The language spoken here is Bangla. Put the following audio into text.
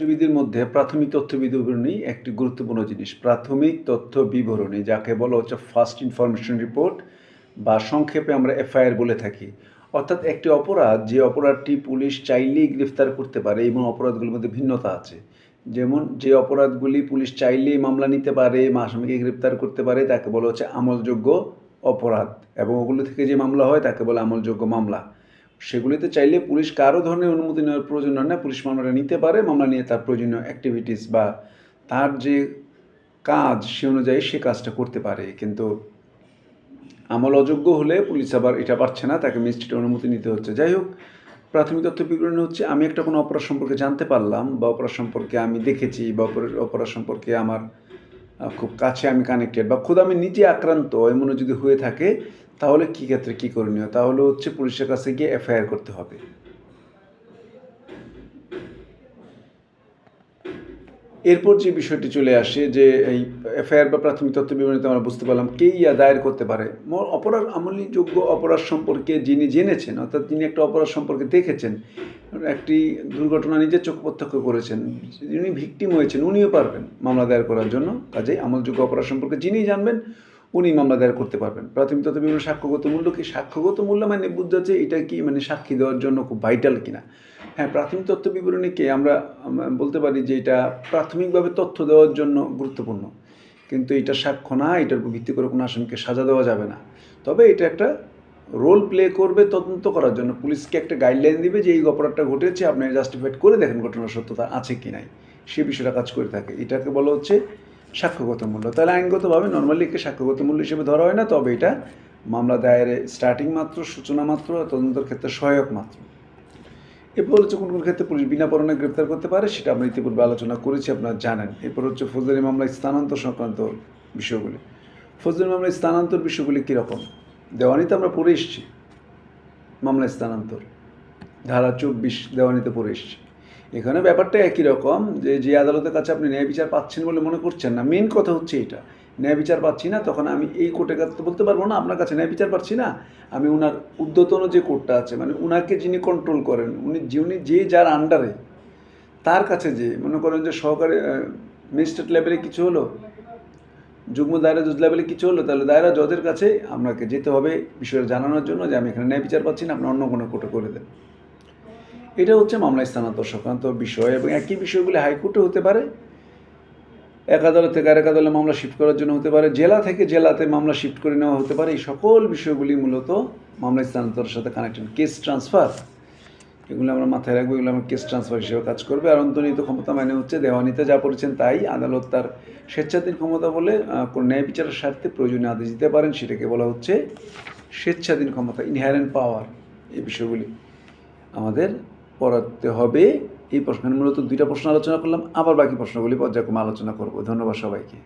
তথ্যবিধির মধ্যে প্রাথমিক তথ্য বিবরণী একটি গুরুত্বপূর্ণ জিনিস। প্রাথমিক তথ্য বিবরণী, যাকে বলা হচ্ছে ফার্স্ট ইনফরমেশন রিপোর্ট বা সংক্ষেপে আমরা এফআইআর বলে থাকি। অর্থাৎ একটি অপরাধ, যে অপরাধটি পুলিশ চাইলেই গ্রেফতার করতে পারে এবং অপরাধগুলোর মধ্যে ভিন্নতা আছে। যেমন, যে অপরাধগুলি পুলিশ চাইলেই মামলা নিতে পারে আসামিকে গ্রেপ্তার করতে পারে, তাকে বলা হচ্ছে আমলযোগ্য অপরাধ। এবং ওগুলো থেকে যে মামলা হয়, তাকে বলে আমলযোগ্য মামলা। সেগুলিতে চাইলে পুলিশ কারও ধরনের অনুমতি নেওয়ার প্রয়োজন হয় না। পুলিশ মামলাটা নিতে পারে, মামলা নিয়ে তার প্রয়োজনীয় অ্যাক্টিভিটিস বা তার যে কাজ সে অনুযায়ী সে কাজটা করতে পারে। কিন্তু আমল অযোগ্য হলে পুলিশ আবার এটা পারছে না, তাকে ম্যাজিস্ট্রেটের অনুমতি নিতে হচ্ছে। যাই হোক, প্রাথমিক তথ্য বিবরণী হচ্ছে, আমি একটা কোনো অপরাধ সম্পর্কে জানতে পারলাম বা অপরাধ সম্পর্কে আমি দেখেছি বা অপরাধ অপরাধ সম্পর্কে আমার খুব কাছে আমি কানেক্টেড বা খুদ আমি নিজে আক্রান্ত এমনও যদি হয়ে থাকে তাহলে কী ক্ষেত্রে কী করণীয়? তাহলে হচ্ছে পুলিশের কাছে গিয়ে এফআইআর করতে হবে। এরপর যে বিষয়টি চলে আসে যে এই এফআইআর বা প্রাথমিক তথ্য বিবরণীতে আমরা বুঝতে পারলাম কে ইয়া দায়ের করতে পারে। অপরাধ আমলিযোগ্য অপরাধ সম্পর্কে যিনি জেনেছেন, অর্থাৎ যিনি একটা অপরাধ সম্পর্কে দেখেছেন, একটি দুর্ঘটনা নিজের চোখ প্রত্যক্ষ করেছেন, যিনি ভিকটিম হয়েছেন, উনিও পারবেন মামলা দায়ের করার জন্য। কাজেই আমলযোগ্য অপরাধ সম্পর্কে যিনি জানবেন উনি মামলা দায়ের করতে পারবেন। প্রাথমিক তথ্য বিবরণ সাক্ষ্যগত মূল্য কি? সাক্ষ্যগত মূল্য মানে বুঝতে হচ্ছে এটা কি মানে সাক্ষী দেওয়ার জন্য খুব ভাইটাল কিনা। হ্যাঁ প্রাথমিক তথ্য বিবরণীকে আমরা বলতে পারি যে এটা প্রাথমিকভাবে তথ্য দেওয়ার জন্য গুরুত্বপূর্ণ। কিন্তু এটা সাক্ষ্য না, এটার উপর ভিত্তি করে কোনো আসামিকে সাজা দেওয়া যাবে না। তবে এটা একটা রোল প্লে করবে তদন্ত করার জন্য। পুলিশকে একটা গাইডলাইন দিবে যে এই অপরাধটা ঘটেছে, আপনি জাস্টিফাইড করে দেখেন ঘটনার সত্যতা আছে কি নাই। সে বিষয়টা কাজ করে থাকে। এটাকে বলা হচ্ছে সাক্ষ্যগত মূল্য। তাহলে আইনগতভাবে নর্মালি একে সাক্ষ্যগত মূল্য হিসেবে ধরা হয় না, তবে এটা মামলা দায়েরে স্টার্টিং মাত্র, সূচনা মাত্র তদন্তের ক্ষেত্রে সহায়ক মাত্র। এরপর হচ্ছে কোন কোন ক্ষেত্রে পুলিশ বিনা পরণে গ্রেপ্তার করতে পারে, সেটা আমরা ইতিপূর্বে আলোচনা করেছি, আপনারা জানেন। এরপর হচ্ছে ফৌজদারি মামলায় স্থানান্তর সংক্রান্ত বিষয়গুলি। ফৌজদারি মামলায় স্থানান্তর বিষয়গুলি কীরকম? দেওয়ানিতে আমরা পড়ে এসেছি। মামলায় স্থানান্তর। ধারা চব্বিশ দেওয়ানিতে পড়ে এসেছি। এখানে ব্যাপারটা একই রকম, যে যে আদালতের কাছে আপনি ন্যায় বিচার পাচ্ছেন বলে মনে করছেন না। মেন কথা হচ্ছে এটা। ন্যায় বিচার পাচ্ছি না, তখন আমি এই কোর্টের কাছে তো বলতে পারব না, আপনার কাছে ন্যায় বিচার পাচ্ছি না। আমি ওনার উদ্যতন যে কোর্টটা আছে মানে উনাকে যিনি কন্ট্রোল করেন, উনি যিনি যে যার আন্ডারে তার কাছে যে, মনে করেন যে সহকারী ম্যাজিস্ট্রেট লেভেলে কিছু হলো, যুগ্ম দায়রা জজ লেভেলে কিছু হলো, তাহলে দায়রা জজের কাছে আপনাকে যেতে হবে বিষয়টা জানানোর জন্য যে, আমি এখানে ন্যায় বিচার পাচ্ছি না, আপনি অন্য কোনো কোর্টে করে দেন। এটা হচ্ছে মামলা স্থানান্তর সংক্রান্ত বিষয় এবং একই বিষয়গুলি হাইকোর্টে হতে পারে। এক আদালত থেকে আরেক আদালতে মামলা শিফট করার জন্য হতে পারে। জেলা থেকে জেলাতে মামলা শিফট করে নেওয়া হতে পারে। এই সকল বিষয়গুলি মূলত মামলা স্থানান্তরের সাথে কানেক্টেড কেস ট্রান্সফার, এগুলো আমরা মাথায় রাখব, এগুলো আমার কেস ট্রান্সফার হিসেবে কাজ করবে। আর অন্তর্নিহিত ক্ষমতা মানে হচ্ছে দেওয়ানিতে যা করেছেন তাই আদালত তার স্বেচ্ছাধীন ক্ষমতা বলে কোনো ন্যায় বিচারের স্বার্থে প্রয়োজনীয় আদেশ দিতে পারেন। সেটাকে বলা হচ্ছে স্বেচ্ছাধীন ক্ষমতা ইনহ্যারেন্ট পাওয়ার এই বিষয়গুলি আমাদের পড়াতে হবে। এই প্রশ্ন মূলত দুইটা প্রশ্ন আলোচনা করলাম। আবার বাকি প্রশ্নগুলি পর্যায়ক্রমে আলোচনা করব। ধন্যবাদ সবাইকে।